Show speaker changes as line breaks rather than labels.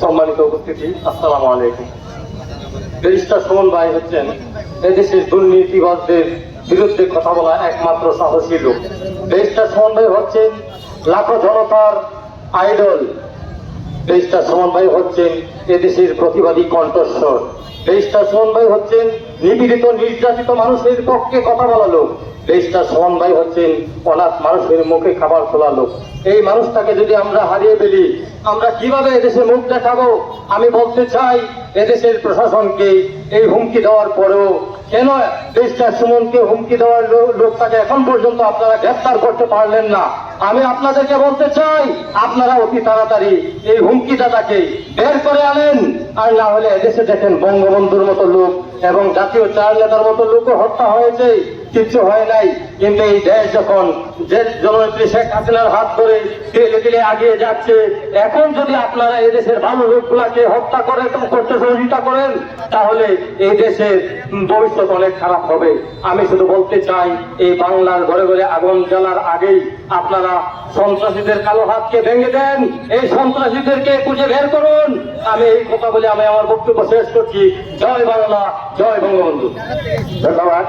সম্মানিত উপস্থিতি, আসসালামু আলাইকুম। ব্যারিস্টার সুমন ভাই হচ্ছেন এদেশের দুর্নীতিবাজদের বিরুদ্ধে কথা বলা একমাত্র সাহসী লোক। ব্যারিস্টার সুমন ভাই হচ্ছেন লাখো জনতার আইডল। ব্যারিস্টার সুমন ভাই হচ্ছেন এদেশের প্রতিবাদী কণ্ঠস্বর। ব্যারিস্টার সুমন ভাই হচ্ছেন নিপীড়িত, নির্যাতিত মানুষের পক্ষে কথা বলা লোক। ব্যারিস্টার সুমন ভাই হচ্ছেন অনাথ মানুষের মুখে খাবার খোলা লোক। এই মানুষটাকে যদি আমরা হারিয়ে ফেলি, আমরা কীভাবে এদেশে মুখ দেখাবো? আমি বলতে চাই, এদেশের প্রশাসনকে এই হুমকি দেওয়ার পরেও কেন দেশটা সুমনকে হুমকি দেওয়ার লোকটাকে এখন পর্যন্ত আপনারা গ্রেফতার করতে পারলেন না? আমি আপনাদেরকে বলতে চাই, আপনারা অতি তাড়াতাড়ি এই হুমকিদাতাকে বের করে আনেন, আর না হলে এদেশে দেখেন বঙ্গবন্ধুর মতো লোক এবং জাতীয় চার নেতার মতো লোকও হত্যা হয়েছে। কিচ্ছু হয় নাই। কিন্তু এই দেশ যখন যে শেখ হাসিনার হাত ধরে ধীরে ধীরে আগিয়ে যাচ্ছে, এখন যদি আপনারা এই দেশের ভালো লোকগুলাকে হত্যা করে করতে সহযোগিতা করেন, তাহলে এই দেশের ভবিষ্যৎ অনেক খারাপ হবে। আমি শুধু বলতে চাই, এই বাংলার ঘরে ঘরে আগুন জ্বালার আগেই আপনারা সন্ত্রাসীদের কালো হাতকে ভেঙে দেন, এই সন্ত্রাসীদেরকে খুঁজে বের করুন। আমি এই কথা বলে আমি আমার বক্তব্য শেষ করছি। জয় বাংলা, জয় বঙ্গবন্ধু। ধন্যবাদ।